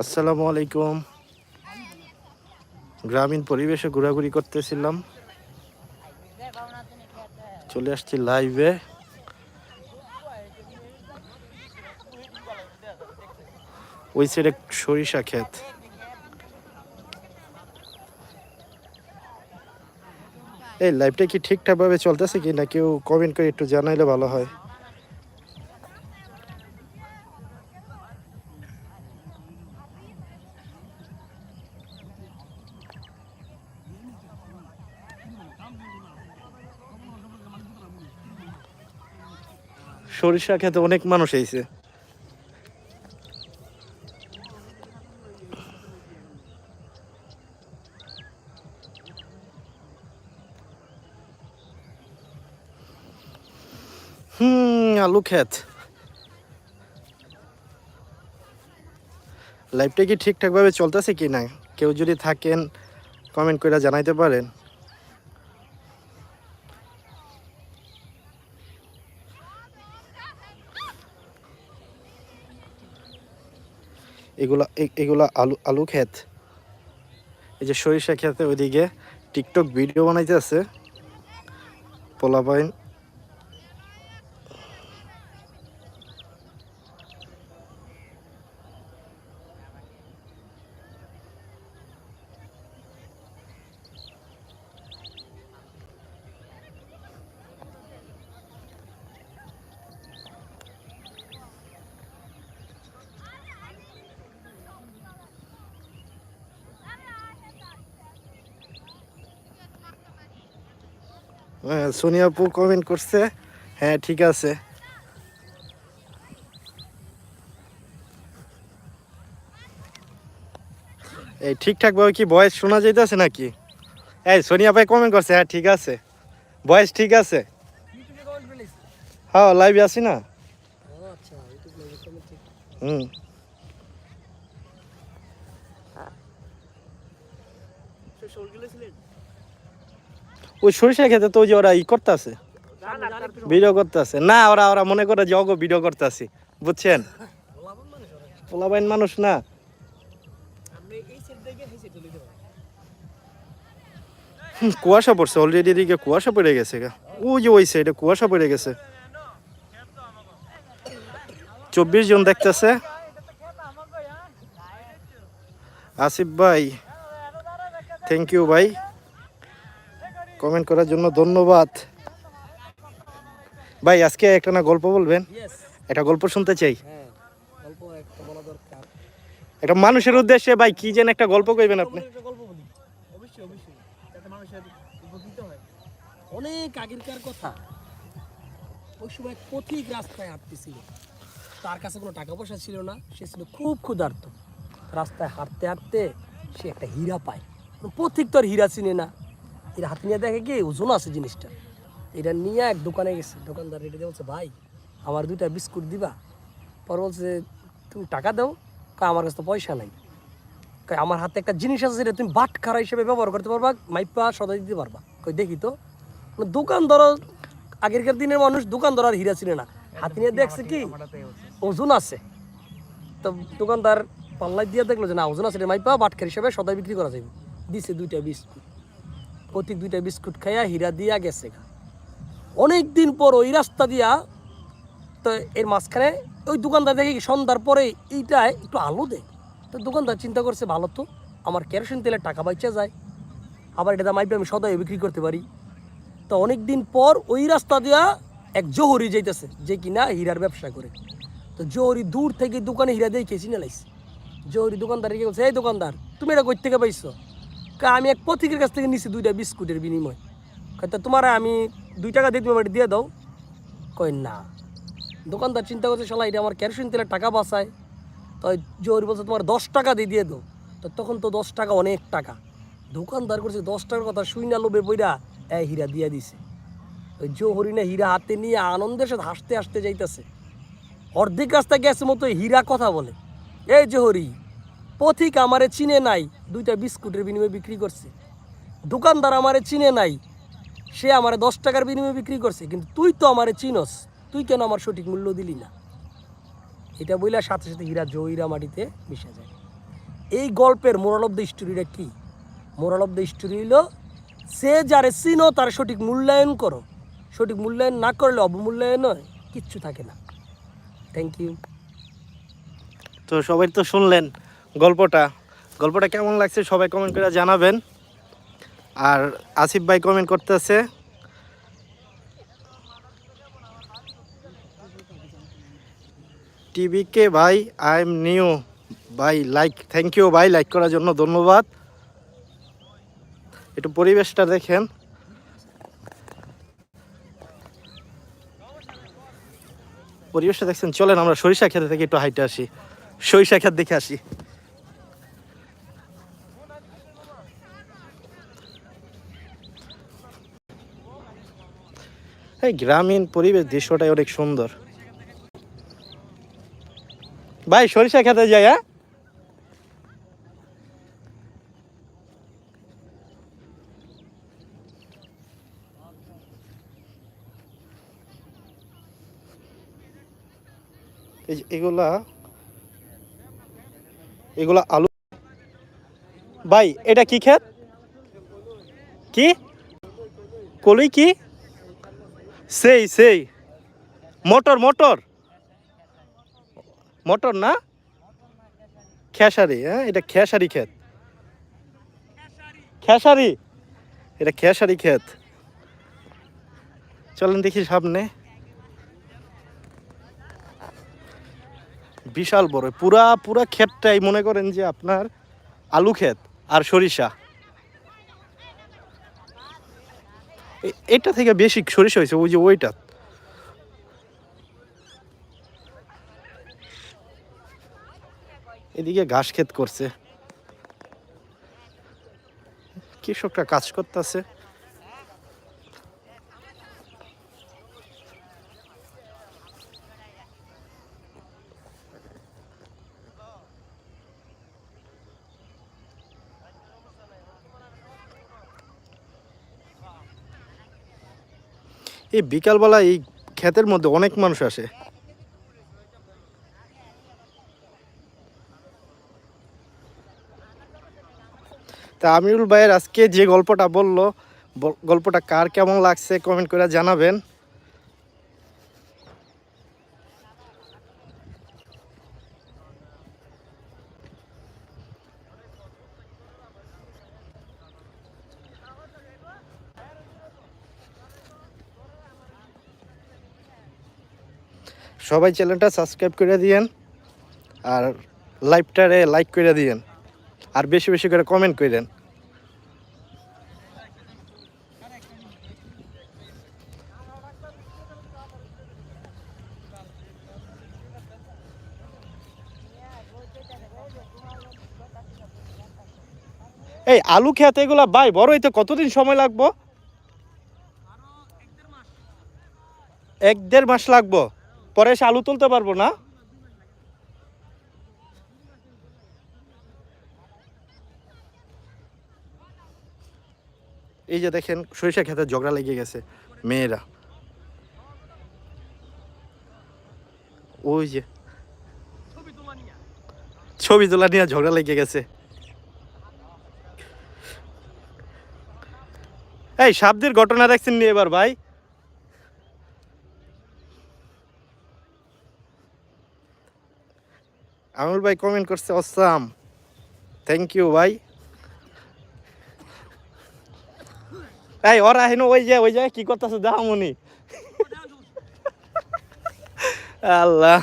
আসসালামু আলাইকুম। গ্রামীণ পরিবেশে ঘোরাঘুরি করতেছিলাম। চলে আসছি লাইভে। ওই সাইডে সরিষা ক্ষেত। এই লাইভটা কি ঠিকঠাক ভাবে চলতেছে কি না কেউ কমেন্ট করে একটু জানাইলে ভালো হয়। সরিষা খেতে অনেক মানুষ আইছে। হুম, আলু ক্ষেত। লাইফটা কি ঠিকঠাকভাবে চলতেছে কি না? কেউ যদি থাকেন কমেন্ট করে জানাইতে পারেন। এগুলা এগুলা আলু আলু ক্ষেত। এই যে সরিষা খেতে ওইদিকে টিকটক ভিডিও বানাইতে আছে পোলাপাইন সোনিয়া আপু কমেন্ট করছে। হ্যাঁ ঠিক আছে। এই ঠিকঠাক ভাবে কি ভয়েস শোনা যাইতেছে নাকি? এই সোনিয়া ভাই কমেন্ট করছে হ্যাঁ ঠিক আছে। ভয়েস ঠিক আছে। হ্যাঁ লাইভে আছি না? হুম। ওই সরিষা খেতে তো যে ওরা ই করতেছে। ভিডিও করতেছে। না, ওরা ওরা মনে করে যে অগো ভিডিও করতেছি। বুঝছেন? পোলাবাইন মানুষ না। কুয়াশা পড়ছে অলরেডি এদিকে, কুয়াশা পড়ে গেছে গা। ওই যে ওই সাইডে কুয়াশা পড়ে গেছে। চব্বিশ জন দেখতেছে। আসিফ ভাই থ্যাংক ইউ ভাই। কমেন্ট করার জন্য ধন্যবাদ। ভাই আজকে একটা না গল্প বলবেন? একটা গল্প শুনতে চাই। হ্যাঁ একটা মানুষের উদ্দেশ্যে ভাই কি যেন একটা গল্প কইবেন আপনি? অনেক আগেরকার কথা। ওই সময় পথিক রাস্তায় হাঁটতেছিল। তার কাছে কোনো টাকা পয়সা ছিল না। সে ছিল খুব ক্ষুধার্ত। রাস্তায় হাঁটতে হাঁটতে সে একটা হীরা পায়। পথিক তো আর হীরা চিনে না। এর হাতে নিয়ে দেখে কি ওজন আছে জিনিসটা? এটা নিয়ে এক দোকানে গেছে। দোকানদার এটা বলছে, ভাই, আমার দুইটা বিস্কুট দিবা? পর বলছে, তুমি টাকা দাও। কয়, আমার কাছে তো পয়সা নাই। কয়, আমার হাতে একটা জিনিস আছে যেটা তুমি বাট খারা হিসেবে ব্যবহার করতে পারবা, মাইপা সদাই দিতে পারবা। কই দেখি তো। মানে দোকানদার আগেরকার দিনের মানুষ দোকানদার আর হীরা ছিল না। হাতে নিয়ে দেখছে কি, ওজন আছে। তো দোকানদার পাল্লাই দিয়ে দেখল যে, না, ওজন আছে মাইপা, বাটখার হিসেবে সদাই বিক্রি করা যাবে দিছে দুইটা বিস্কুট। প্রতীক দুইটা বিস্কুট খাইয়া হীরা দিয়া গেছে অনেক দিন পর ওই রাস্তা দিয়া তো এর মাঝখানে ওই দোকানদার দেখে সন্ধ্যার পরে এইটায় একটু আলো দেয়? তো দোকানদার চিন্তা করছে, ভালো তো, আমার কেরোসিন তেলের টাকা বাইচা যায়। আবার এটা মাইপে আমি সদাই বিক্রি করতে পারি। তো অনেক দিন পর ওই রাস্তা দিয়া এক জহরি যাইতেছে, যে কিনা হীরার ব্যবসা করে। তো জহরি দূর থেকে দোকানে হীরা দিয়ে খেয়ে চিনে লাইছে। জহরি দোকানদার রেখে বলছে, এই দোকানদার, তুমি এটা কই থেকে পাইছো? আমি এক পথিকের কাছ থেকে নিছি দুইটা বিস্কুটের বিনিময়। কয়, তা তোমার আমি দুই টাকা দিয়ে তুমি দিয়ে দাও। কয় না। দোকানদার চিন্তা করছে শালা এটা আমার কেরোসিন তেলের টাকা বাঁচায়। তো জোর বলছে তোমার দশ টাকা দিয়ে দিয়ে দাও। তো তখন তো দশ টাকা অনেক টাকা। দোকানদার করছে দশ টাকার কথা শুই না লোভে বইরা এই হীরা দিয়ে দিছে। ওই জো হরিণে হীরা হাতে নিয়ে আনন্দের সাথে হাসতে হাসতে যাইতেছে। অর্ধেক রাস্তা গেছে মতো হীরা কথা বলে। এই জোহরি পথিক আমারে চিনে নাই, দুইটা বিস্কুটের বিনিময়ে বিক্রি করছে। দোকানদার আমারে চিনে নাই, সে আমারে দশ টাকার বিনিময়ে বিক্রি করছে, কিন্তু তুই তো আমারে চিনস, তুই কেন আমার সঠিক মূল্য দিলি না? এটা বইলে সাথে সাথে হীরা জহিরা মাটিতে মিশে যায়। এই গল্পের মোরাল অফ দ্য স্টোরিটা কী? মোরাল অফ দ্য স্টোরি হইল, সে যারে চিনো তার সঠিক মূল্যায়ন করো। সঠিক মূল্যায়ন না করলে অবমূল্যায়ন হয় কিচ্ছু থাকে না। থ্যাংক ইউ তো সবাই তো শুনলেন গল্পটা। গল্পটা কেমন লাগছে সবাই কমেন্ট করে জানাবেন। আর আসিফ ভাই কমেন্ট করতেছে। টিভিকে ভাই আই এম নিউ ভাই লাইক থ্যাংক ইউ ভাই লাইক করার জন্য ধন্যবাদ। একটু পরিবেশটা দেখেন। পরিবেশটা দেখছেন, চলেন আমরা সরিষা খেতে থেকে একটু হাইটে আসি। সরিষা খেত দেখে আসি। এই গ্রামীণ পরিবেশ দৃশ্যটাই অনেক সুন্দর। ভাই, সরিষা খেতে যাই হ্যাঁ? এগুলা এগুলা আলু। ভাই, এটা কি ক্ষেত? কি? কলই কি? সেই সেই। Motor motor. মোটর না? খেসারি হ্যাঁ? এটা খেসারি ক্ষেত। খেসারি। এটা খেসারি ক্ষেত। চলেন দেখি সামনে। বিশাল বড়। পুরা পুরা ক্ষেতটাই মনে করেন যে আপনার আলু ক্ষেত আর সরিষা এ- এটা থেকে বেশি সরিষা হয়েছে, ওই যে ওইটা। এদিকে ঘাস ক্ষেত করছে। কৃষকরা কাজ করতেছে। এই বিকালবেলা এই ক্ষেতের মধ্যে অনেক মানুষ আসে। তা আমিরুল ভাইয়ের আজকে যে গল্পটা বলল গল্পটা কার কেমন লাগছে কমেন্ট করে জানাবেন। সবাই চ্যানেলটা সাবস্ক্রাইব করে দিয়েন আর লাইভটারে লাইক করে দিয়েন আর বেশি বেশি করে কমেন্ট করেন। এই আলু খেতে এগুলা ভাই বড় হইতে কতদিন সময় লাগবো? এক দেড় মাস লাগবো? পরে এসে আলু তুলতে পারব না? এই যে দেখেন সরিষা খেতে ঝগড়া লেগে গেছে, মেয়েরা। ওই যে। ছবি তোলা নিয়ে ঝগড়া লেগে গেছে। এই, সাবদের ঘটনা দেখছেন নি এবার ভাই? আমুল ভাই কমেন্ট করছে, অসাম থ্যাংক ইউ ভাই। এই, ওরা হেন ওই যে ওই যে কি করতেছে দামনি আল্লাহ।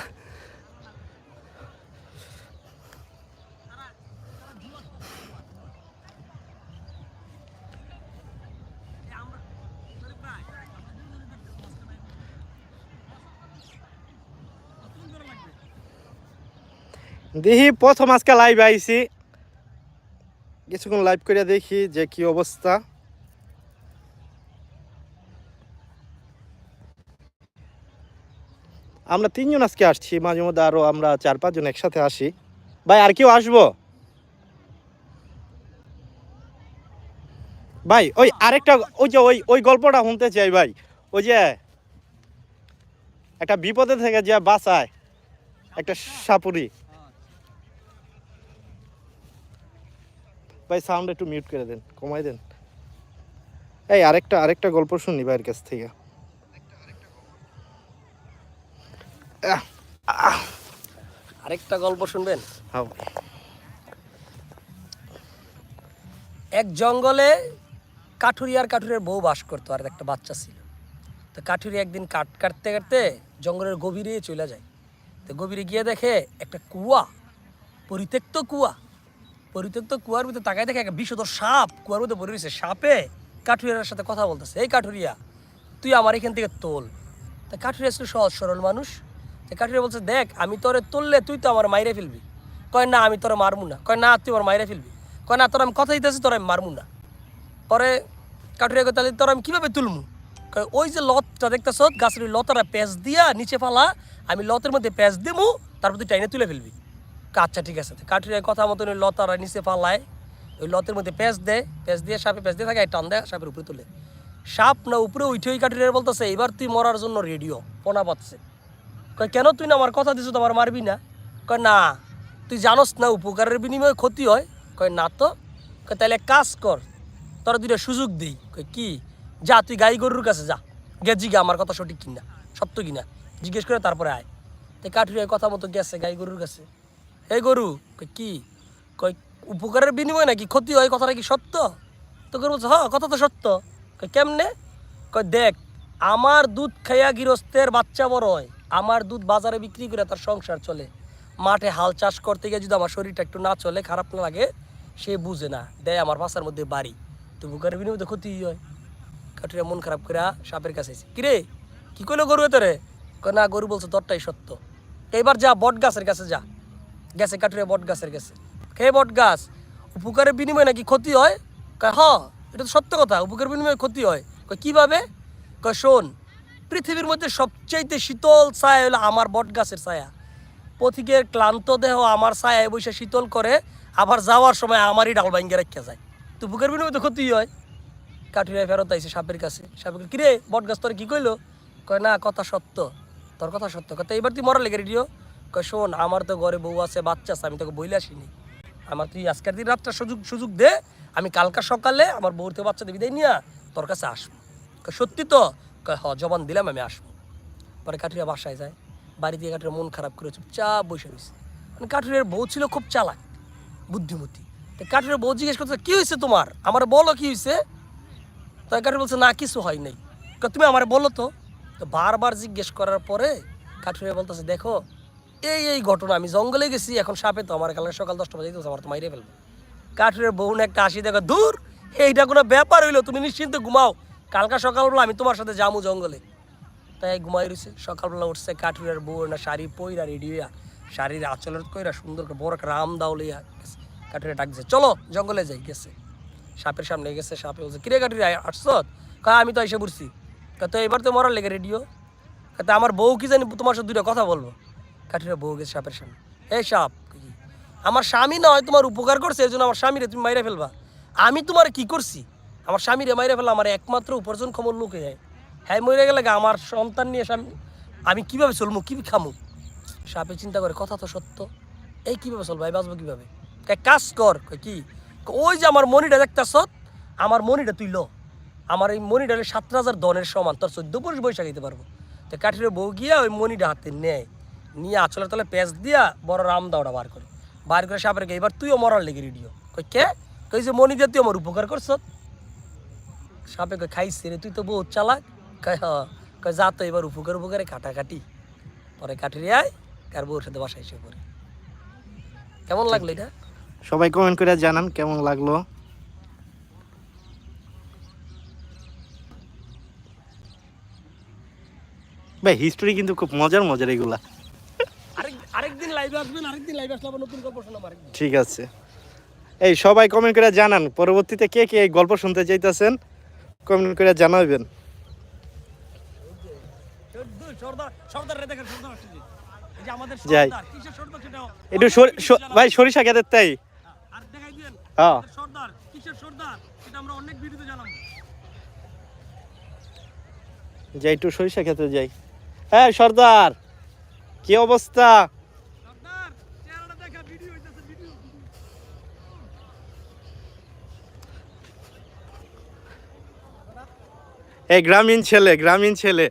দেখি প্রথম আজকে লাইভ আইছি। কিছুক্ষণ লাইভ করে দেখি যে কি অবস্থা। আমরা তিনজন আজকে আসছি, মাঝে মধ্যে আরও আমরা চার পাঁচজন একসাথে আসি। ভাই, আর কেউ আসব? ভাই, ওই আরেকটা, ওই যে ওই ওই গল্পটা শুনতে চাই ভাই। ওই যে একটা বিপদে থেকে যে বাঁচায় একটা সাপুরি ভাই সাউন্ড একটু মিউট করে দেন কমাই দেন। এই আরেকটা আরেকটা গল্প শুনি ভাইয়ের কাছ থেকে। আরেকটা গল্প শুনবেন? হাও এক জঙ্গলে কাঠুরি আর কাঠুরের বউ বাস করতো আর একটা বাচ্চা ছিল। তো কাঠুরি একদিন কাঠ কাটতে কাটতে জঙ্গলের গভীরে চলে যায়। তো গভীরে গিয়ে দেখে একটা কুয়া পরিত্যক্ত কুয়া। পরিত্যক্ত কুয়ার ভিতরে তাকায় দেখে একটা বিষধর সাপ কুয়ার মধ্যে পড়ে রয়েছে। সাপে কাঠুরিয়ার সাথে কথা বলতেছে। এই কাঠুরিয়া, তুই আমার এখান থেকে তোল। তা কাঠুরিয়া ছিল সহজ সরল মানুষ। তো কাঠুরিয়া বলছে, দেখ, আমি তোরে তুললে তুই তো আমার মাইরে ফেলবি। কয়, না, আমি তোরে মারমু না। কয়, না, তুই আমার মাইরে ফেলবি। কয়, না, তোর আমি কথা দিতেছি, তোর আমি মারমু না। পরে কাঠুরিয়া তাহলে তোর আমি কীভাবে তুলমু কয়, ওই যে লতটা দেখতেছ, গাছের ওই লতাটা প্যাঁচ দিয়া নিচে ফালা, আমি লতের মধ্যে প্যাঁচ দিমু, তারপর তুই টাইনে তুলে ফেলবি। আচ্ছা ঠিক আছে। কাঠুরিয়া কথা মতন ওই লতারা নিচে ফালায়, ওই লতের মধ্যে প্যাঁচ দেয় প্যাঁচ দিয়ে সাপে প্যাঁচ দিয়ে থাকে টান দেয় সাপের উপরে তুলে। সাপ না উপরে উঠে ওই কাঠুরিয়া বলতেছে এবার তুই মরার জন্য রেডিও পোনা পাচ্ছে কয়, কেন তুই না আমার কথা দিছো, তোমার মারবি না? কয়, না, তুই জানোস না উপকারের বিনিময়ে ক্ষতি হয়? কয়, না তো। কয় তাহলে কাজ কর, তোর দুইটা সুযোগ দিই। কয়, কি? যা, তুই গাই গরুর কাছে যা, গে, জিগা, আমার কথা সঠিক কিনা, সত্য কিনা, জিজ্ঞেস করে তারপরে আয়। তো কাঠুরিয়া কথা মতো গেছে গাই গরুর কাছে। এই গরু কি? কয় উপকারের বিনিময় নাকি? ক্ষতি হয় কথাটা কি সত্য? তো গরু বলছে হ্যাঁ কথা তো সত্য। কয় কেমনে? কয় দেখ, আমার দুধ খাইয়া গৃহস্থের বাচ্চা বড় হয়, আমার দুধ বাজারে বিক্রি করে তার সংসার চলে। মাঠে হাল চাষ করতে গিয়ে যদি আমার শরীরটা একটু না চলে, খারাপ না লাগে, সে বুঝে না। দেয় আমার বাসার মধ্যে বাড়ি। তো বুকারের বিনিময়ে তো ক্ষতি হয়। কাঠুরিয়া মন খারাপ করে সাপের কাছে কিরে, কি করল গরু তোরে কয় না, গরু বলছে তোরটাই সত্য। এবার যা বট গাছের কাছে যা। গেছে কাঠুরিয়া বট গাছের কাছে কে বট গাছ? উপকারের বিনিময়ে নাকি ক্ষতি হয়? হ, এটা তো সত্য কথা, উপকারের বিনিময়ে ক্ষতি হয়। কীভাবে? কয়, শোন, পৃথিবীর মধ্যে সবচাইতে শীতল ছায়া হলো আমার বট গাছের ছায়া। পথিকের ক্লান্ত দেহ আমার ছায়ায় বসে শীতল করে, আবার যাওয়ার সময় আমারই ডাল ভাঙ্গে রেখে যায়। তো বুকের বিনিময়ে তো ক্ষতি হয়। কাঠুরিয়া ফেরত আইসে সাপের কাছে। সাপের কিরে, বট গাছ তোর কি কইলো? কয়, না, কথা সত্য, তোর কথা সত্য। কথা এবার তুই মরা লেগে রেডিও শোন, আমার তো ঘরে বউ আছে, বাচ্চা আছে, আমি তোকে বইলে আসিনি। আমার তুই আজকের দিন রাতটা সুযোগ সুযোগ দে, আমি কালকা সকালে আমার বউর থেকে বাচ্চা বিদায় নিয়ে তোর কাছে আসব। সত্যি তো? হ, জবান দিলাম, আমি আসব। পরে কাঠুরিয়া বাসায় যায় বাড়ি দিয়ে কাঠুরিয়া মন খারাপ করে চুপচাপ বসে রয়েছে মানে কাঠুরিয়ার বউ ছিল খুব চালাক, বুদ্ধিমতী। তো কাঠুরিয়ার বউ জিজ্ঞেস করছে কী হয়েছে তোমার? আমার বলো কী হয়েছে তো কাঠুরিয়া বলছে, না, কিছু হয় নাই। তুমি আমার বলো তো। তো বারবার জিজ্ঞেস করার পরে কাঠুরিয়া বলতেছে, দেখো এই এই ঘটনা আমি জঙ্গলে গেছি এখন সাপে তো আমার কালকে সকাল দশটা বাজে আমার তো মাইরে ফেলবে। কাঠুরের বউ না একটা হাসি দেখো দূর এইটা কোনো ব্যাপার হইল তুমি নিশ্চিন্তে ঘুমাও। কালকা সকালবেলা আমি তোমার সাথে যামু জঙ্গলে। তাই ঘুমাই রয়েছে সকালবেলা উঠছে কাঠুরের বউ না শাড়ি পইরা রেডি হইয়া শাড়ির আচলের কইরা সুন্দর করে বড় একটা রাম দাও লইয়া। কাঠুরে ডাকছে চলো জঙ্গলে যাই গেছে। সাপের সামনে গেছে সাপে বলছে কিরে কাঠুরে আসছ? কয় আমি তো এসে কয়, তো এবার তো মরার লেগে রেডিও তা আমার বউ কি জানি তোমার সাথে দুইটা কথা বলব। কাঠুরে বউ গেছে সাপের সামনে এই সাপ? আমার স্বামী নয় তোমার উপকার করছে, এই জন্য আমার স্বামীরে তুমি মাইরে ফেলবা। আমি তোমার কি করছি? আমার স্বামীরে মাইরে ফেলা আমার একমাত্র উপার্জন ক্ষমর লোক হ্যাঁ হ্যাঁ মরে গেলে আমার সন্তান নিয়ে স্বামী, আমি কীভাবে চলবো কি খামু? সাপে চিন্তা করে, কথা তো সত্য। এই কীভাবে চলবো আমি বাঁচবো কীভাবে? কাজ কর কি? ওই যে আমার মনিটা দেখতেছ, আমার মনিটা তুই লো। আমার এই মনিটা সাত হাজার দনের সমান, তোর চোদ্দ পুরুষ বৈশাখ দিতে পারব। তো কাঠিরে বউ গিয়া ওই মনিটা হাতে নেয়। নিয়ে আঁচলের তলে পেঁচ দিয়া বড় রাম দাওটা বার করে। বার করে সাপের গে এবার তুইও মরার লেগে রেডিও কই কে? কই যে মনি দিয়ে তুই আমার উপকার করছ। সাপে কই খাইছে রে তুই তো বহুত চালাক। কয় হ। কয় যা তো এবার উপকার উপকারে কাটাকাটি। পরে কাঠিরে আয় কার বউর সাথে বাসায় এসে পড়ে। কেমন লাগল এটা? সবাই কমেন্ট করে জানান কেমন লাগল? ভাই হিস্টোরি কিন্তু খুব মজার মজার এগুলা। লাইভে আসবেন আরেকদিন লাইভে আসলে আবার নতুন গল্প শোনাবো আরেকদিন। ঠিক আছে। এই সবাই কমেন্ট করে জানান পরবর্তীতে কে কে এই গল্প শুনতে চাইতেছেন কমেন্ট করে জানাবেন যাই। একটু ভাই সরিষা খেতে তাই হ্যাঁ যাই একটু সরিষা খেতে যাই। হ্যাঁ সর্দার কি অবস্থা? এই গ্রামীণ ছেলে গ্রামীণ ছেলে।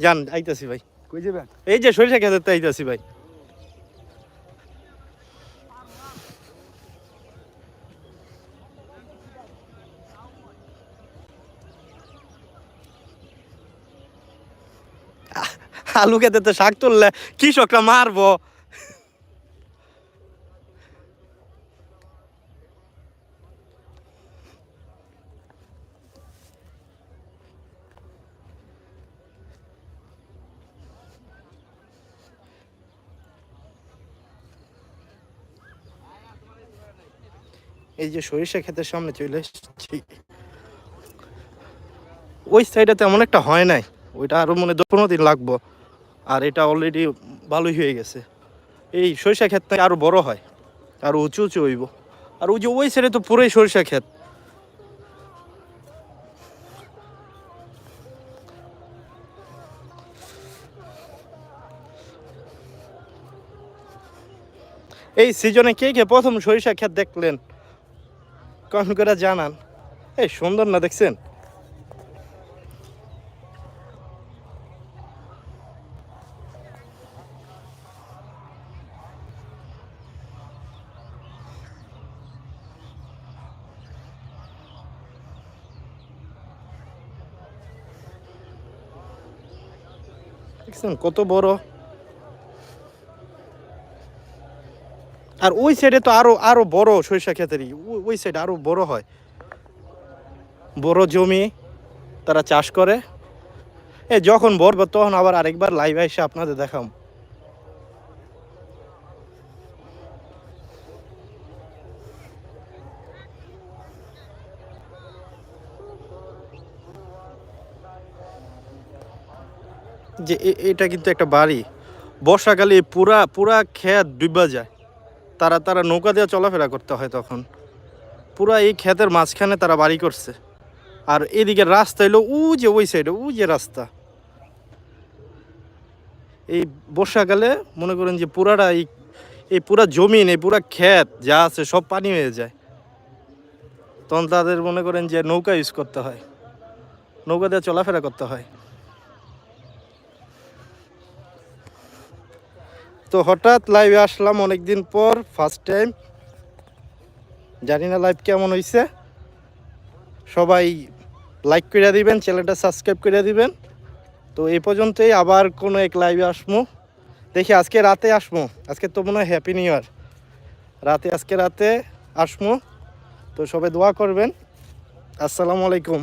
যান আইতাছি ভাই। কই যাবেন? এই যে সরিষা খেতে আইতাছি ভাই। আলু খেতে তো শাক তুললে কৃষকরা মারবো? যে সরিষা ক্ষেতের সামনে চলে এসেছি। ওই সাইডে তেমন একটা হয় নাই। ওইটা আরও মনে হয় পনেরো দিন লাগবো। আর এটা অলরেডি ভালোই হয়ে গেছে। এই সরিষা ক্ষেতটা আরও বড় হয়। আরও উঁচু উঁচু হইব। আর ওই যে ওই সাইডে তো পুরোই সরিষা ক্ষেত। এই সিজনে কে কে প্রথম সরিষা ক্ষেত দেখলেন? কমেন্ট করে জানান। এই সুন্দর না দেখছেন? দেখছেন কত বড়? আর ওই সাইডে তো আরও আরও বড় সরিষা ক্ষেতেরই। ওই- সাইডে আরও বড় হয়। বড় জমি তারা চাষ করে। এ, যখন বড়, তখন আবার আরেকবার লাইভ এসে আপনাদের দেখাম। যে এটা কিন্তু একটা বাড়ি। বর্ষাকালে পুরা পুরা ক্ষেত ডুবা যায়। তারা তারা নৌকা দিয়ে চলাফেরা করতে হয় তখন। পুরা এই ক্ষেতের মাঝখানে তারা বাড়ি করছে। আর এদিকে রাস্তা এলো উ যে ওই সাইডে উ যে রাস্তা। এই বর্ষাকালে মনে করেন যে পুরাটা এই এই পুরা জমিন, এই পুরা ক্ষেত যা আছে সব পানি হয়ে যায়। তখন তাদের মনে করেন যে নৌকা ইউজ করতে হয়। নৌকা দিয়ে চলাফেরা করতে হয়। তো হঠাৎ লাইভে আসলাম অনেকদিন পর ফার্স্ট টাইম জানি না লাইভ কেমন হয়েছে সবাই লাইক করে দিবেন চ্যানেলটা সাবস্ক্রাইব করে দিবেন। তো এই পর্যন্তই, আবার কোনো এক লাইভে আসব দেখি আজকে রাতে আসব আজকে তো মনে হয় হ্যাপি নিউ ইয়ার রাতে, আজকে রাতে আসব তো সবাই দোয়া করবেন। আসসালামু আলাইকুম।